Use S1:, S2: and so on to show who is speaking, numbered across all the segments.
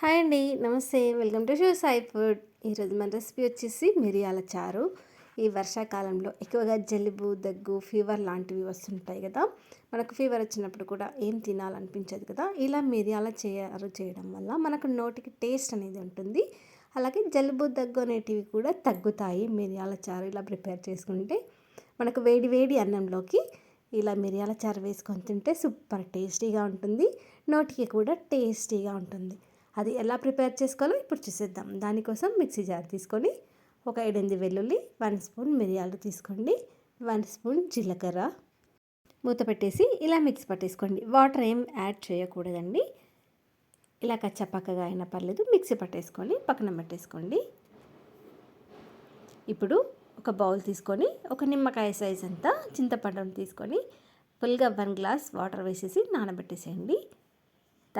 S1: Hi అండి నమస్తే. Welcome to show Sai food. ఈరోజు మన రెసిపీ వచ్చేసి మిరియాల చారు. ఈ వర్షాకాలంలో ఎక్కువగా జలుబు దగ్గు ఫీవర్ లాంటివి వస్తుంటాయి కదా. మనకు ఫీవర్ వచ్చినప్పుడు కూడా ఏం తినాలనిపించదు కదా. ఇలా మిరియాల చారు చేయడం వల్ల మనకు నోటికి టేస్ట్ అనేది ఉంటుంది. అలాగే జలుబు దగ్గు అనేటివి కూడా తగ్గుతాయి మిరియాల చారు ఇలా ప్రిపేర్ చేసుకుంటే. మనకు వేడి వేడి అన్నంలోకి ఇలా మిరియాల చారు వేసుకొని తింటే సూపర్ టేస్టీగా ఉంటుంది. నోటికి కూడా టేస్టీగా ఉంటుంది. అది ఎలా ప్రిపేర్ చేసుకోవాలో ఇప్పుడు చూసేద్దాం. దానికోసం మిక్సీ జార్ తీసుకొని ఒక ఏడెనిమిది వెల్లుల్లి వన్ స్పూన్ మిరియాలు తీసుకోండి. వన్ స్పూన్ జీలకర్ర. మూత పెట్టేసి ఇలా మిక్స్ పట్టేసుకోండి. వాటర్ ఏం యాడ్ చేయకూడదండి. ఇలా కచ్చపక్కగా అయినా పర్లేదు మిక్సీ పట్టేసుకొని పక్కన పెట్టేసుకోండి. ఇప్పుడు ఒక బౌల్ తీసుకొని ఒక నిమ్మకాయ సైజ్ అంతా చింతపండును తీసుకొని ఫుల్గా వన్ గ్లాస్ వాటర్ వేసేసి నానబెట్టేసేయండి.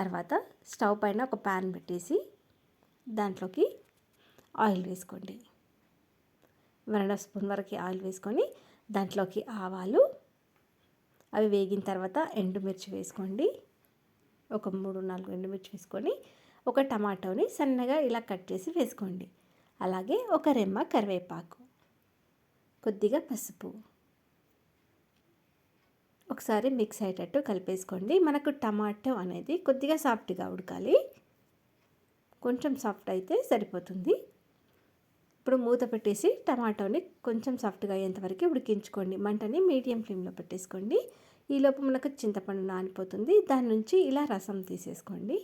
S1: తర్వాత స్టవ్ పైన ఒక ప్యాన్ పెట్టేసి దాంట్లోకి ఆయిల్ వేసుకోండి. వన్ అండ్ హాఫ్ స్పూన్ వరకు ఆయిల్ వేసుకొని దాంట్లోకి ఆవాలు అవి వేగిన తర్వాత ఎండుమిర్చి వేసుకోండి. ఒక మూడు నాలుగు ఎండుమిర్చి వేసుకొని ఒక టమాటోని సన్నగా ఇలా కట్ చేసి వేసుకోండి. అలాగే ఒక రెమ్మ కరివేపాకు కొద్దిగా పసుపు. ఒకసారి మిక్స్ అయ్యేటట్టు కలిపేసుకోండి. మనకు టమాటో అనేది కొద్దిగా సాఫ్ట్గా ఉడకాలి. కొంచెం సాఫ్ట్ అయితే సరిపోతుంది. ఇప్పుడు మూత పెట్టేసి టమాటోని కొంచెం సాఫ్ట్గా అయ్యేంతవరకు ఉడికించుకోండి. మంటని మీడియం ఫ్లేమ్లో పెట్టేసుకోండి. ఈలోపు మనకు చింతపండు నానిపోతుంది. దాని నుంచి ఇలా రసం తీసేసుకోండి.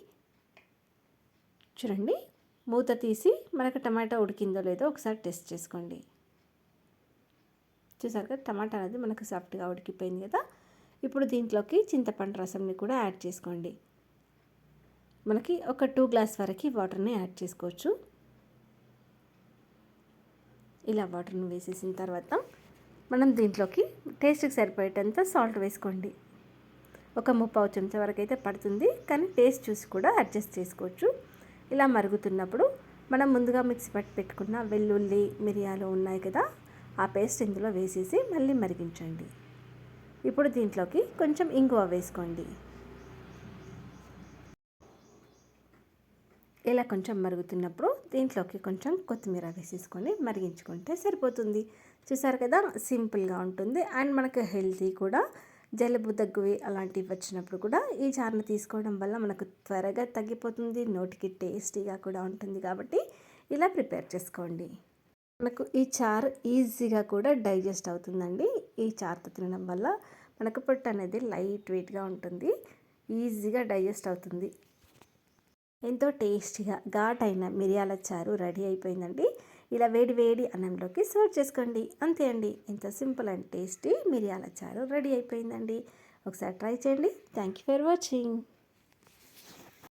S1: చూడండి. మూత తీసి మనకు టమాటో ఉడికిందో లేదో ఒకసారి టెస్ట్ చేసుకోండి. చూసారు కదా టమాటా అనేది మనకు సాఫ్ట్గా ఉడికిపోయింది కదా. ఇప్పుడు దీంట్లోకి చింతపండు రసంని కూడా యాడ్ చేసుకోండి. మనకి ఒక టూ గ్లాస్ వరకు వాటర్ని యాడ్ చేసుకోవచ్చు. ఇలా వాటర్ని వేసేసిన తర్వాత మనం దీంట్లోకి టేస్ట్కి సరిపోయేటంత సాల్ట్ వేసుకోండి. ఒక ముప్పావు చెంచా వరకు అయితే పడుతుంది కానీ టేస్ట్ చూసి కూడా అడ్జస్ట్ చేసుకోవచ్చు. ఇలా మరుగుతున్నప్పుడు మనం ముందుగా మిక్సీ పట్టి పెట్టుకున్న వెల్లుల్లి మిరియాలు ఉన్నాయి కదా ఆ పేస్ట్ ఇందులో వేసేసి మళ్ళీ మరిగించండి. ఇప్పుడు దీంట్లోకి కొంచెం ఇంగువ వేసుకోండి. ఇలా కొంచెం మరుగుతున్నప్పుడు దీంట్లోకి కొంచెం కొత్తిమీర వేసేసుకొని మరిగించుకుంటే సరిపోతుంది. చూసారు కదా సింపుల్గా ఉంటుంది. అండ్ మనకు హెల్తీ కూడా. జలుబు దగ్గు అలాంటివి వచ్చినప్పుడు కూడా ఈ చారును తీసుకోవడం వల్ల మనకు త్వరగా తగ్గిపోతుంది. నోటికి టేస్టీగా కూడా ఉంటుంది కాబట్టి ఇలా ప్రిపేర్ చేసుకోండి. మనకు ఈ చారు ఈజీగా కూడా డైజెస్ట్ అవుతుందండి. ఈ చారుతో తినడం వల్ల మనకు పొట్టు అనేది లైట్ వెయిట్గా ఉంటుంది. ఈజీగా డైజెస్ట్ అవుతుంది. ఎంతో టేస్టీగా ఘాటైన మిరియాల చారు రెడీ అయిపోయిందండి. ఇలా వేడి వేడి అన్నంలోకి సర్వ్ చేసుకోండి. అంతే అండి. ఎంత సింపుల్ అండ్ టేస్టీ మిరియాల చారు రెడీ అయిపోయిందండి. ఒకసారి ట్రై చేయండి. Thank you for watching.